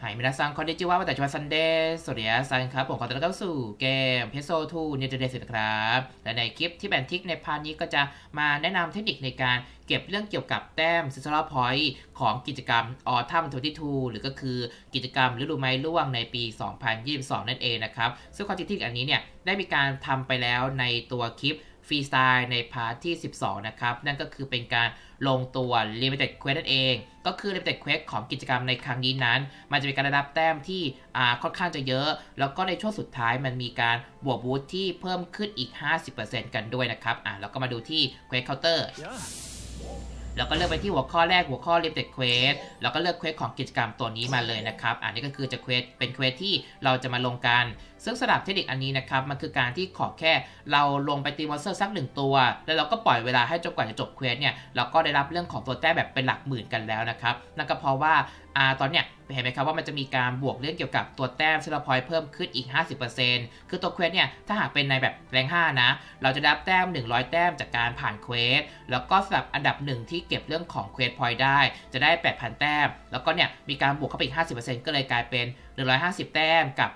ไฮมินาซังคอนดิจิวะมาแต่ชวันซันเดย์สวัสดีครับซันครับ ผมขอต้อนรับเข้าสู่เกมเพโซทูเนเจเดสนะครับ และในคลิปที่แบนทิกในพาร์ทนี้ก็จะมาแนะนำเทคนิคในการเก็บเรื่องเกี่ยวกับแต้มซิสซอร์พอยต์ของกิจกรรมออทัม22หรือก็คือกิจกรรมฤดูไม้ร่วงในปี 2022 นั่นเองนะครับ ซึ่งความจริงที่อันนี้เนี่ยได้มีการทำไปแล้วในตัวคลิป ฟรีสไตล์ในพาร์ทที่ 12 นะครับ นั่นก็คือเป็นการลงตัว Limited Quest นั่นเอง ก็คือ Limited Quest ของกิจกรรมในครั้งนี้นั้น มันจะมีการได้รับแต้มที่ค่อนข้างจะเยอะ แล้วก็ในช่วงสุดท้ายมันมีการบวกบูทที่เพิ่มขึ้นอีก 50%กันด้วยนะครับอ่าแล้วก็มาดูที่ Quest Counter แล้วก็เลือกไปที่หัวข้อแรกหัวข้อ Limited Quest แล้วก็เลือกเควสของกิจกรรมตัวนี้มาเลยนะครับ อันนี้ก็คือจะเควสเป็นเควสที่เราจะมาลงกันซึ่งสำหรับเทคนิคอันนี้นะครับมันคือการที่ขอแค่เราลงไปตีมอนสเตอร์สักหนึ่งตัว แล้วเราก็ปล่อยเวลาให้จนกว่าจะจบเควสเนี่ยเราก็ได้รับเรื่องของตัวแต้มแบบเป็นหลักหมื่นกันแล้วนะครับนั่นก็เพราะว่าอาตอนเนี้ยเห็นไหมครับว่ามันจะมีการบวกเรื่องเกี่ยวกับตัวแต้มเซลพอยต์เพิ่มขึ้นอีก 50%คือตัวเควสเนี่ยถ้าหากเป็นในแบบแรง5นะ เราจะได้รับแต้ม 100 แต้มจากการผ่านเควส แล้วก็สำหรับอันดับหนึ่งที่เก็บเรื่องของเควสพอยต์ได้ จะได้ 8,000 แต้ม แล้วก็เนี่ยมีการบวกเข้าไปอีก 50%ก็เลยกลายเป็น 150 แต้มกับ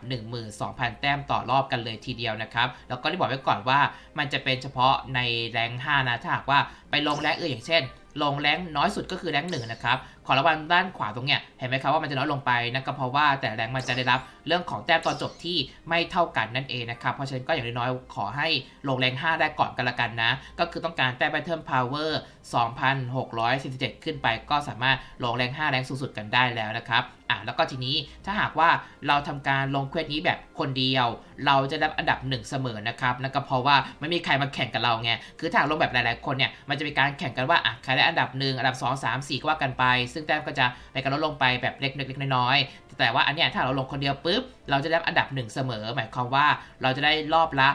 12,000 แต้มต่อรอบกันเลยทีเดียวนะครับ แล้วก็ได้บอกไว้ก่อนว่ามันจะเป็นเฉพาะในแรง5นะถ้าหากว่าไปลงแรงอื่นอย่างเช่นลงแรงน้อยสุดก็คือแรงหนึ่งนะครับ ขอระวังด้านขวาตรงเนี้ย เห็นไหมครับว่ามันจะน้อยลงไปนั่นก็เพราะว่าแต่แรงมันจะได้รับเรื่องของแต้มตอนจบที่ไม่เท่ากันนั่นเองนะครับ เพราะฉะนั้นก็อย่างน้อยๆขอให้ลงแรง 5 ได้ก่อนกันละกันนะ ก็คือต้องการแต้ม Battle Power 2,647 ขึ้นไป ก็สามารถลงแรง 5 แรงสูงสุดกันได้แล้วนะครับอะแล้วก็ทีนี้ถ้าหากว่าเราทำการลงเควสนี้แบบคนเดียว เราจะได้อันดับหนึ่งเสมอนะครับนั่นก็เพราะว่าไม่มีใครมาแข่งกับเราไงคือถ้าลงแบบหลาย ๆ คนเนี่ยมันจะมีการแข่งกันว่าอะใครได้อันดับหนึ่งอันดับ 2 3 4 ก็ว่ากันไป ซึ่งแต้มก็จะในการลดลงไปแบบเล็กๆน้อยๆแต่ว่าอันเนี้ยถ้าเราลงคนเดียวปุ๊บเราจะได้อันดับหนึ่งเสมอ หมายความว่าเราจะได้รอบละ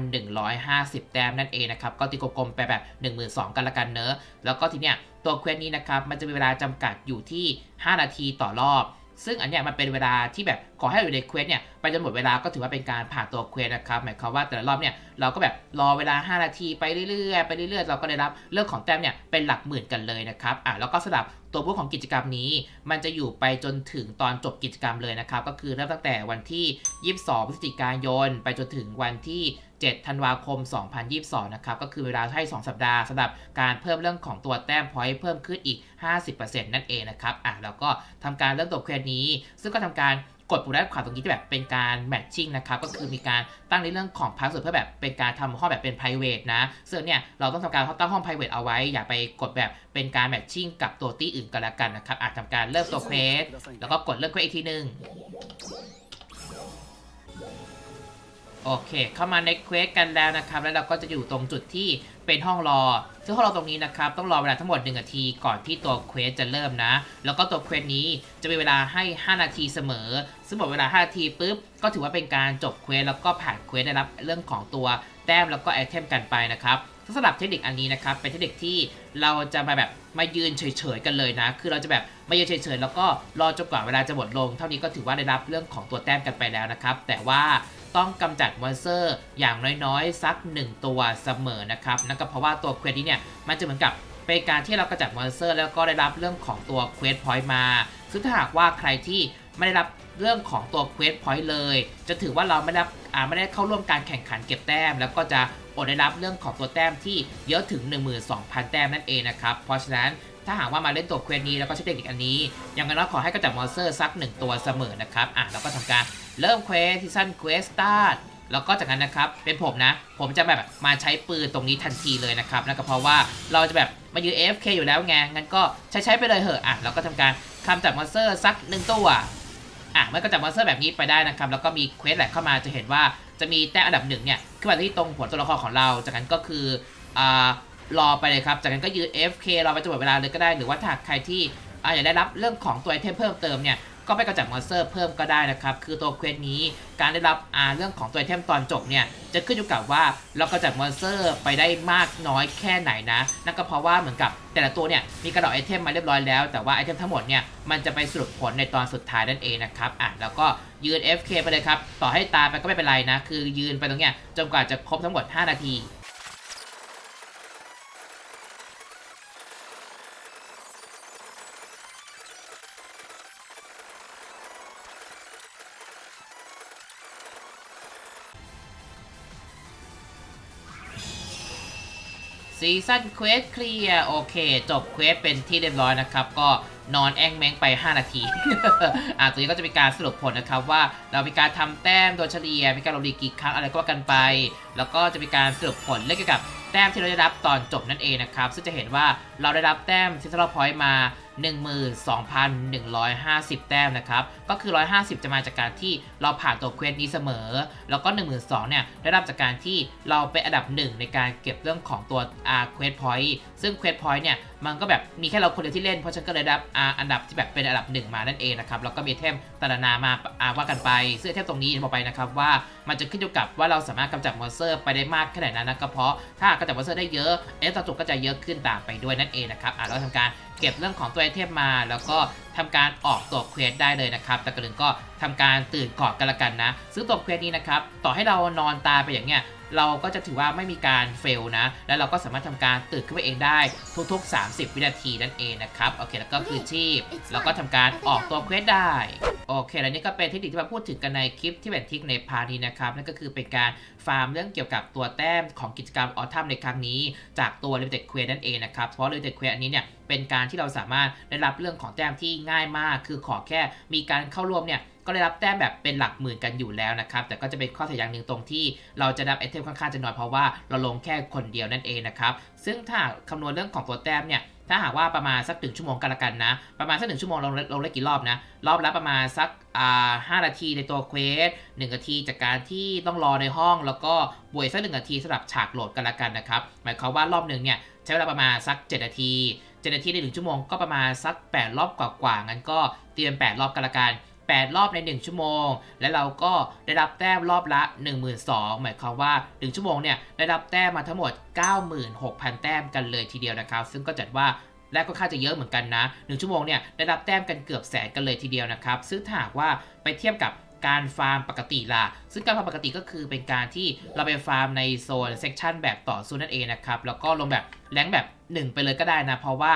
12,150 แต้มนั่นเองนะครับ ก็ตีกลมๆไปแบบ 12,000 กันละกันเนอะแล้วก็ทีเนี้ยตัวเควสนี้นะครับ มันจะมีเวลาจำกัดอยู่ที่ 5 นาทีต่อรอบซึ่งอันเนี้ยมันเป็นเวลาที่แบบขอให้อยู่ในเควสเนี่ยไปจนหมดเวลาก็ถือว่าเป็นการผ่านตัวเควสนะครับหมายความว่าแต่ละรอบเนี่ยเราก็แบบรอเวลา 5 นาทีไปเรื่อยๆไปเรื่อยๆ เราก็ได้รับเรื่องของแต้มเนี่ยเป็นหลักหมื่นกันเลยนะครับอะแล้วก็สำหรับ ตัวผู้ของกิจกรรมนี้ มันจะอยู่ไปจนถึงตอนจบกิจกรรมเลยนะครับ ก็คือเริ่มตั้งแต่วันที่ 22 พฤศจิกายน ไปจนถึงวันที่7ธันวาคม 2022 นะครับ ก็คือเวลาให้ 2 สัปดาห์สำหรับการเพิ่มเรื่องของตัวแต้มพอยต์เพิ่มขึ้นอีก 50%นั่นเองนะครับ อะแล้วก็ทำการเริ่มตบเควสนี้ ซึ่งก็ทำการ กดปุ่มด้านขวาตรงนี้ที่แบบเป็นการแมทชิ่งนะครับก็คือมีการตั้งในเรื่องของพาสเวิร์ดเพื่อแบบเป็นการทำห้องแบบเป็น p r i v a t นะซึ่งเนี่ยเราต้องทำการตั้งห้อง p r i v a t เอาไว้ อย่าไปกดแบบเป็นการแมทชิ่งกับตัวตี้อื่นก็แล้วกันนะครับอาจทำการเริ่มตัวเควสแล้วก็กดเริ่มเควสอีกทีหนึ่งโอเค เข้ามาในเควสกันแล้วนะครับ แล้วเราก็จะอยู่ตรงจุดที่เป็นห้องรอ ซึ่งห้องราตรงนี้นะครับต้องรอเวลาทั้งหมด 1 นาทีก่อนที่ตัวเควสจะเริ่มนะ แล้วก็ตัวเควสนี้จะมีเวลาให้ 5 นาทีเสมอ ซึ่งหมดเวลา 5 นาทีปุ๊บ ก็ถือว่าเป็นการจบเควสแล้วก็ผ่านเควสได้รับเรื่องของตัวแต้มแล้วก็ไอเทมกันไปนะครับ สำหรับเทคนิคอันนี้นะครับเป็นเทคนิคที่เราจะมาแบบมายืนเฉยๆกันเลยนะ คือเราจะแบบมายืนเฉยๆแล้วก็รอจนกว่าเวลาจะหมดลง เท่านี้ก็ถือว่าได้รับเรื่องของตัวแต้มกันไปแล้วนะครับ แต่ว่าต้องกำจัดมอนสเตอร์อย่างน้อยๆ สัก 1 ตัวเสมอนะครับนั่นก็เพราะว่าตัวเควสนี้เนี่ยมันจะเหมือนกับเป็นการที่เรากำจัดมอนสเตอร์ แล้วก็ได้รับเรื่องของตัวเควสพอยต์มา ซึ่งถ้าหากว่าใครที่ไม่ได้รับเรื่องของตัวเควสพอยต์เลย จะถือว่าเราไม่ได้ไม่ได้เข้าร่วมการแข่งขันเก็บแต้ม แล้วก็จะ อดได้รับเรื่องของตัวแต้มที่เยอะถึง 12,000 แต้มนั่นเองนะครับ เพราะฉะนั้นถ้าหากว่ามาเล่นตัวเควสนี้แล้วก็ใช้เทคนิคอันนี้ อย่างน้อยขอให้กำจัดมอนสเตอร์สัก 1 ตัวเสมอนะครับ อะแล้วก็ทำการเริ่มเควสซีซั่นเควสสตาร์ทแล้วก็จากนั้นนะครับ เป็นผมนะ ผมจะแบบมาใช้ปืนตรงนี้ทันทีเลยนะครับนั่นก็เพราะว่าเราจะแบบมายืน AFK อยู่แล้วไงงั้นก็ใช้ใช้ไปเลยเหอะอะเราก็ทำการคำจับมอนสเตอร์สักหนึ่งตัว อะเมื่อก็จับมอนสเตอร์แบบนี้ไปได้นะครับ แล้วก็มีเควสแหลกเข้ามาจะเห็นว่าจะมีแต้มอันดับหนึ่งเนี่ยขึ้นมาที่ตรงหัวตัวละครของเรา จากนั้นก็คืออ่ารอไปเลยครับ จากนั้นก็ยืน FK รอไปจนหมดเวลาเลยก็ได้ หรือว่าถ้าหากใครที่อ่าอยากได้รับเรื่องของตัวไอเทมเพิ่มเติมเนี่ย ก็ไปกระจัดมอนสเตอร์เพิ่มก็ได้นะครับ คือตัวเควสนี้การได้รับอาเรื่องของตัวไอเทมตอนจบเนี่ย จะขึ้นอยู่กับว่าเรากระจัดมอนสเตอร์ไปได้มากน้อยแค่ไหนนะ นั่นก็เพราะว่าเหมือนกับแต่ละตัวเนี่ยมีกระดอกไอเทมมาเรียบร้อยแล้ว แต่ว่าไอเทมทั้งหมดเนี่ยมันจะไปสรุปผลในตอนสุดท้ายนั่นเองนะครับอะแล้วก็ยืน FK ไปเลยครับ ต่อให้ตายไปก็ไม่เป็นไรนะ คือยืนไปตรงเนี้ยจนกว่าจะครบทั้งหมด 5 นาที ซีซั่นเควสเคลียร์โอเค จบเควสเป็นที่เรียบร้อยนะครับ ก็นอนแองแมงไป 5 นาที อ่าตัวนี้ก็จะมีการสรุปผลนะครับว่าเรามีการทำแต้มโดยเฉลี่ย มีการลงดีกี่ครั้งอะไรก็ว่ากันไป แล้วก็จะมีการสรุปผลเรื่องเกี่ยวกับแต้มที่เราได้รับตอนจบนั่นเองนะครับ ซึ่งจะเห็นว่าเราได้รับแต้มซิสเตอร์พอยต์มา12,150 แต้มนะครับ ก็คือ 150 จะมาจากการที่เราผ่านตัวเควสนี้เสมอ แล้วก็ 12,000เนี่ยได้รับจากการที่เราเป็นอันดับหนึ่งในการเก็บเรื่องของตัวอาเควสพอยต์ซึ่งเควสพอยต์เนี่ยมันก็แบบมีแค่เราคนเดียวที่เล่น เพราะฉันก็เลยได้รับอันดับที่แบบเป็นอันดับหนึ่งมานั่นเองนะครับ แล้วก็มีเทมตารนามาอาว่ากันไป ซึ่งไอเทมตรงนี้บอกไปนะครับว่ามันจะขึ้นอยู่กับว่าเราสามารถกำจัดมอนสเตอร์ไปได้มากแค่ไหนนั้นนะก็เพราะถ้ากำจัดมอนสเตอร์ได้เยอะเอฟต่อจุก็จะเยอะขึ้นตามไปด้วยนั่นเองนะครับอะเราทำการ เก็บเรื่องของตัวไอเทมมา แล้วก็ทำการออกตัวเควสได้เลยนะครับ แต่กระดึงก็ทำการตื่นก่อนกันละกันนะซึ่งตัวเควสนี้นะครับ ต่อให้เรานอนตายไปอย่างเงี้ยเราก็จะถือว่าไม่มีการเฟลนะ แล้วเราก็สามารถทำการตื่นขึ้นมาเองได้ทุกๆ 30 วินาทีนั่นเองนะครับ โอเค แล้วก็คือชีพ แล้วก็ทำการออกตัวเควสได้ โอเค แล้วนี่ก็เป็นเทคนิคที่มาพูดถึงกันในคลิปที่เป็นทิกในพาร์ทนี้นะครับ นั่นก็คือเป็นการฟาร์มเรื่องเกี่ยวกับตัวแต้มของกิจกรรมออทัมในครั้งนี้ จากตัว Limited Quest นั่นเองนะครับ เพราะ Limited Quest อันนี้เนี่ยเป็นการที่เราสามารถได้รับเรื่องของแต้มที่ง่ายมาก คือขอแค่มีการเข้าร่วมเนี่ยก็ได้รับแต้มแบบเป็นหลักหมื่นกันอยู่แล้วนะครับ แต่ก็จะเป็นข้อเสียอย่างหนึ่งตรงที่เราจะได้ไอเทมค่อนข้างจะน้อยเพราะว่าเราลงแค่คนเดียวนั่นเองนะครับ ซึ่งถ้าคำนวณเรื่องของตัวแต้มเนี่ยถ้าหากว่าประมาณสักหนึ่งชั่วโมงกันละกันนะ ประมาณสักหนึ่งชั่วโมงเราเราเล่นกี่รอบนะ รอบละประมาณสักอ่าห้านาทีในตัวเควสหนึ่งนาทีจากการที่ต้องรอในห้อง แล้วก็บวกสักหนึ่งนาทีสำหรับฉากโหลดกันละกันนะครับ หมายความว่ารอบหนึ่งเนี่ยใช้เวลาประมาณสัก 7 นาที 7นาทีในหนึ่งชั่วโมงก็ประมาณสัก 8 รอบกว่าๆงั้นก็เตรียม 8 รอบกันละกัน8 รอบใน 1 ชั่วโมง และเราก็ได้รับแต้มรอบละ 12,000หมายความว่า 1 ชั่วโมงเนี่ยได้รับแต้มมาทั้งหมด 96,000 แต้มกันเลยทีเดียวนะครับ ซึ่งก็จัดว่าและก็ค่าจะเยอะเหมือนกันนะ 1 ชั่วโมงเนี่ยได้รับแต้มกันเกือบแสนกันเลยทีเดียวนะครับ ซึ่งถ้าหากว่าไปเทียบกับ การฟาร์มปกติล่ะ ซึ่งการฟาร์มปกติก็คือเป็นการที่เราไปฟาร์มในโซนเซกชันแบบต่อสู้นั่นเองนะครับ แล้วก็ลงแบบแรงแบบ1 ไปเลยก็ได้นะ เพราะว่า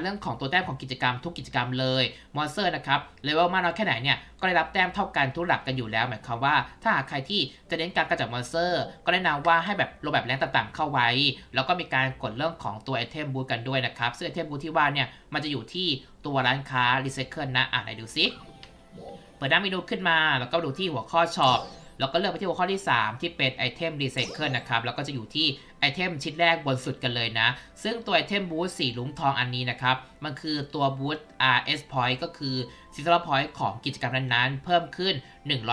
เรื่องของตัวแต้มของกิจกรรมทุกกิจกรรมเลย มอนสเตอร์นะครับเลเวลมากน้อยแค่ไหนเนี่ยก็ได้รับแต้มเท่ากันทุกหลักกันอยู่แล้วหมายความว่า ถ้าหากใครที่จะเน้นการกำจัดมอนสเตอร์ ก็แนะนำว่าให้แบบลงแบบแรงต่างๆ เข้าไว้ แล้วก็มีการกดเรื่องของตัวไอเทมบูทกันด้วยนะครับซึ่งไอเทมบูทที่ว่าเนี่ยมันจะอยู่ที่ตัวร้านค้ารีไซเคิลนะอะไหนดูซิ เปิดหน้าเมนูขึ้นมา แล้วก็ดูที่หัวข้อช็อปแล้วก็เลือกไปที่หัวข้อที่ 3 ที่เป็นไอเทมรีไซเคิลนะครับ แล้วก็จะอยู่ที่ไอเทมชิ้นแรกบนสุดกันเลยนะ ซึ่งตัวไอเทมบูธสีลุงทองอันนี้นะครับ มันคือตัวบูธ RS Point ก็คือซิสเตอร์พอยต์ของกิจกรรมนั้นๆ เพิ่มขึ้น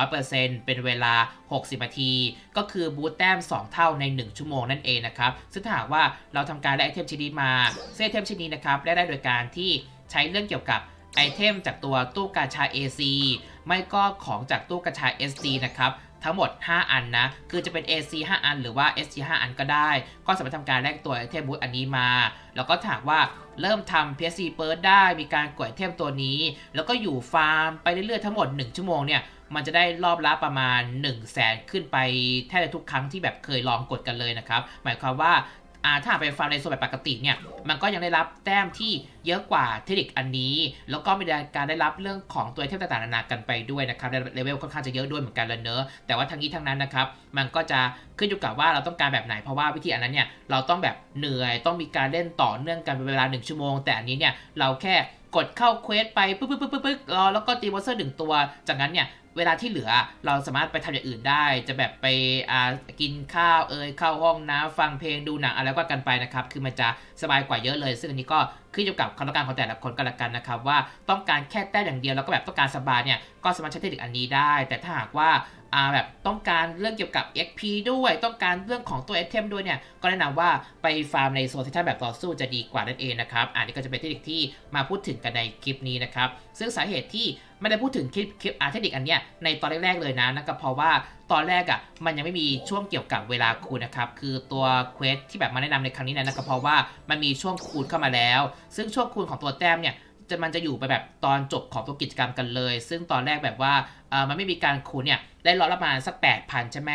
100%เป็นเวลา 60 นาที ก็คือบูธแต้ม 2 เท่าใน 1 ชั่วโมงนั่นเองนะครับ ซึ่งถ้าหากว่าเราทำการได้ไอเทมชิ้นนี้มาซึ่งไอเทมชิ้นนี้นะครับได้ได้โดยการที่ใช้เรื่องเกี่ยวกับ ไอเทมจากตัวตู้กาชา AC ไม่ก็ของจากตู้กระชาย SD นะครับทั้งหมด 5 อันนะ คือจะเป็น AC 5 อัน หรือว่า SD 5อันก็ได้ ก็สามารถทำการแลกตัวไอเทมบูธอันนี้มา แล้วก็ถากว่าเริ่มทำ PSC เปิดได้ มีการกดไอเทมตัวนี้ แล้วก็อยู่ฟาร์มไปเรื่อยๆ ทั้งหมด 1 ชั่วโมงเนี่ย มันจะได้รอบละประมาณ 1 0 0 0 0แสนขึ้นไปแทบทุกครั้งที่แบบเคยลองกดกันเลยนะครับ หมายความว่า อ่าถ้าเป็นฟาร์มในโซนแบบปกติเนี่ย มันก็ยังได้รับแต้มที่เยอะกว่าเทคนิคอันนี้ แล้วก็มีการได้รับเรื่องของตัวไอเทมต่างๆนานากันไปด้วยนะครับเลเวลค่อนข้างจะเยอะด้วยเหมือนกันเลยเนอะแต่ว่าทั้งนี้ทั้งนั้นนะครับ มันก็จะขึ้นอยู่กับว่าเราต้องการแบบไหน เพราะว่าวิธีอันนั้นเนี่ย เราต้องแบบเหนื่อย ต้องมีการเล่นต่อเนื่องกันเป็นเวลา 1 ชั่วโมง แต่อันนี้เนี่ย เราแค่ กดเข้าเควสไปปึ๊บปึ๊บปึ๊บปึ๊บรอแล้วก็ตีมอนสเตอร์หนึ่งตัว จากนั้นเนี่ยเวลาที่เหลือเราสามารถไปทำอย่างอื่นได้ จะแบบไปอ่ากินข้าวเอยเข้าห้องน้ำฟังเพลงดูหนังอะไรก็กันไปนะครับ คือมันจะสบายกว่าเยอะเลย ซึ่งอันนี้ก็ขึ้นอยู่กับความต้องการของแต่ละคนกันละกันนะครับ ว่าต้องการแค่แต้มอย่างเดียวแล้วก็แบบต้องการสบายเนี่ยก็สามารถใช้เทคนิคอันนี้ได้ แต่ถ้าหากว่า แบบต้องการเรื่องเกี่ยวกับ XP ด้วย ต้องการเรื่องของตัวไอเทมด้วยเนี่ย ก็แนะนำว่าไปฟาร์มในโซนที่ท่านแบบต่อสู้จะดีกว่านั่นเองนะครับ อันนี้ก็จะเป็นเทคนิคที่มาพูดถึงกันในคลิปนี้นะครับ ซึ่งสาเหตุที่ไม่ได้พูดถึงคลิปคลิปอาเทคนิคอันเนี้ยในตอนแรกๆเลยนะนั่นก็เพราะว่าตอนแรกอะ่ะมันยังไม่มีช่วงเกี่ยวกับเวลาคูณนะครับ คือตัวเควสที่แบบมาแนะนำในครั้งนี้นะก็เพราะว่ามันมีช่วงคูณเข้ามาแล้ว ซึ่งช่วงคูณของตัวแต้มเนี่ย จะมันจะอยู่ไปแบบตอนจบของตัวกิจกรรมกันเลย ซึ่งตอนแรกแบบว่าเออมันไม่มีการคูณเนี่ยได้รอบละประมาณสัก8,000ใช่ไหม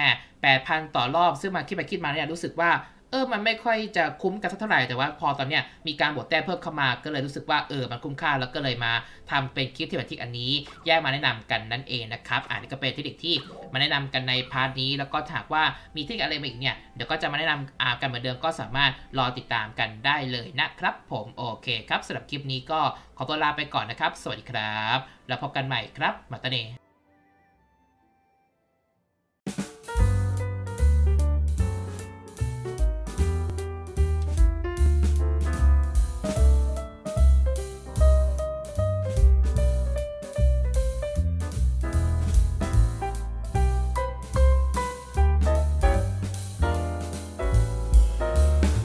8,000 ต่อรอบ ซึ่งมาคิดไปคิดมาเนี่ยรู้สึกว่า เออ มันไม่ค่อยจะคุ้มกันสักเท่าไหร่แต่ว่าพอตอนเนี้ยมีการบวกแต้มเพิ่มเข้ามาก็เลยรู้สึกว่าเออมันคุ้มค่าแล้วก็เลยมาทำเป็นคลิปที่แบบที่อันนี้แยกมาแนะนำกันนั่นเองนะครับอ่านี่ก็เป็นเทคนิคที่มาแนะนำกันในพาร์ทนี้ แล้วก็ถากว่ามีเทคนิคอะไรมาอีกเนี่ยเดี๋ยวก็จะมาแนะนำอ่ากันเหมือนเดิมก็สามารถรอติดตามกันได้เลยนะครับ ผมโอเคครับสำหรับคลิปนี้ก็ขอตัวลาไปก่อนนะครับ สวัสดีครับ แล้วพบกันใหม่ครับมาตเน